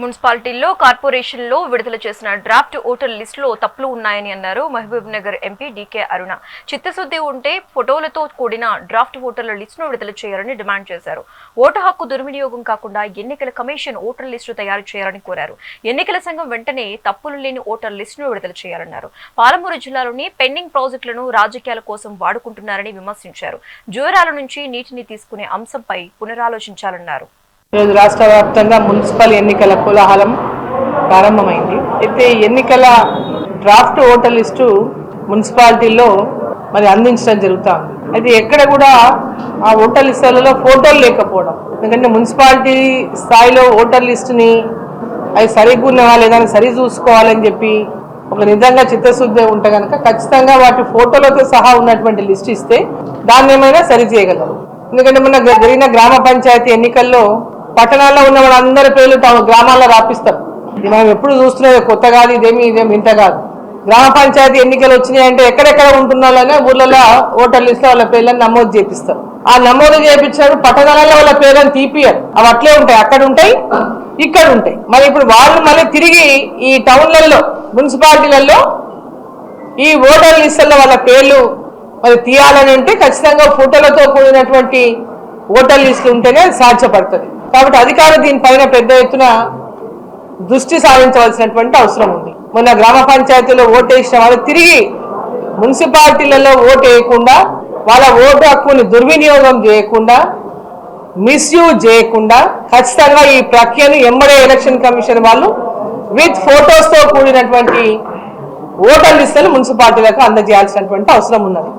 మున్సిపాలిటీల్లో కార్పొరేషన్లో విడుదల చేసిన డ్రాఫ్ట్ ఓటర్ లిస్టులో తప్పులు ఉన్నాయని అన్నారు Mahabubnagar MP DK Aruna. చిత్తశుద్ధి ఉంటే ఫోటోలతో కూడిన డ్రాఫ్ట్ ఓటర్ల లిస్టును విడుదల చేయాలని డిమాండ్ చేశారు. ఓటు హక్కు దుర్వినియోగం కాకుండా ఎన్నికల కమిషన్ ఓటర్ లిస్టు తయారు చేయాలని కోరారు. ఎన్నికల సంఘం వెంటనే తప్పులు లేని ఓటర్ లిస్టును విడుదల చేయాలన్నారు. పాలమూరు జిల్లాలోని పెండింగ్ ప్రాజెక్టులను రాజకీయాల కోసం వాడుకుంటున్నారని విమర్శించారు. జూరాల నుంచి నీటిని తీసుకునే అంశంపై పునరాలోచించాలన్నారు. ఈరోజు రాష్ట్ర వ్యాప్తంగా మున్సిపల్ ఎన్నికల కోలాహలం ప్రారంభమైంది. అయితే ఎన్నికల డ్రాఫ్ట్ ఓటర్ లిస్టు మున్సిపాలిటీల్లో మరి అందించడం జరుగుతా ఉంది అయితే ఎక్కడ కూడా ఆ ఓటర్ లిస్టులలో ఫోటోలు లేకపోవడం. ఎందుకంటే మున్సిపాలిటీ స్థాయిలో ఓటర్ లిస్టుని అవి సరిగ్గా ఉన్నవా లేదా సరి చూసుకోవాలని చెప్పి ఒక నిజంగా చిత్తశుద్ధి ఉంటే కనుక ఖచ్చితంగా వాటి ఫోటోలతో సహా ఉన్నటువంటి లిస్ట్ ఇస్తే దాన్ని ఏమైనా సరి చేయగలరు. ఎందుకంటే మొన్న జరిగిన గ్రామ పంచాయతీ ఎన్నికల్లో పట్టణాల్లో ఉన్న వాళ్ళందరి పేర్లు తమ గ్రామాల్లో రాపిస్తారు మనం ఎప్పుడు చూస్తున్నది కొత్త కాదు ఇదేమి ఇదేమి ఇంత కాదు. గ్రామ పంచాయతీ ఎన్నికలు వచ్చినాయి అంటే ఎక్కడెక్కడ ఉంటున్నారనే ఊర్లలో ఓటర్ లిస్ట్ వాళ్ళ పేర్లను నమోదు చేపిస్తారు. ఆ నమోదు చేపించారు పట్టణాలలో వాళ్ళ పేర్లను తీపియరు అవి అట్లే ఉంటాయి అక్కడ ఉంటాయి ఇక్కడ ఉంటాయి. మరి ఇప్పుడు వాళ్ళు మళ్ళీ తిరిగి ఈ టౌన్లలో మున్సిపాలిటీలలో ఈ ఓటర్ లిస్టుల్లో వాళ్ళ పేర్లు మరి తీయాలని అంటే ఖచ్చితంగా ఫోటోలతో కూడినటువంటి ఓటర్ లిస్టులు ఉంటేనే సాధ్యపడుతుంది. కాబట్టి అధికారులు దీనిపైన పెద్ద ఎత్తున దృష్టి సాధించవలసినటువంటి అవసరం ఉంది. మొన్న గ్రామ పంచాయతీలో ఓటు వేసిన వాళ్ళు తిరిగి మున్సిపాలిటీలలో ఓటు వేయకుండా వాళ్ళ ఓటు హక్కుని దుర్వినియోగం చేయకుండా మిస్యూజ్ చేయకుండా ఖచ్చితంగా ఈ ప్రక్రియను ఎమ్మడే ఎలక్షన్ కమిషన్ వాళ్ళు విత్ ఫోటోస్తో కూడినటువంటి ఓటర్ లిస్టులు మున్సిపాలిటీలకు అందజేయాల్సినటువంటి అవసరం ఉన్నది.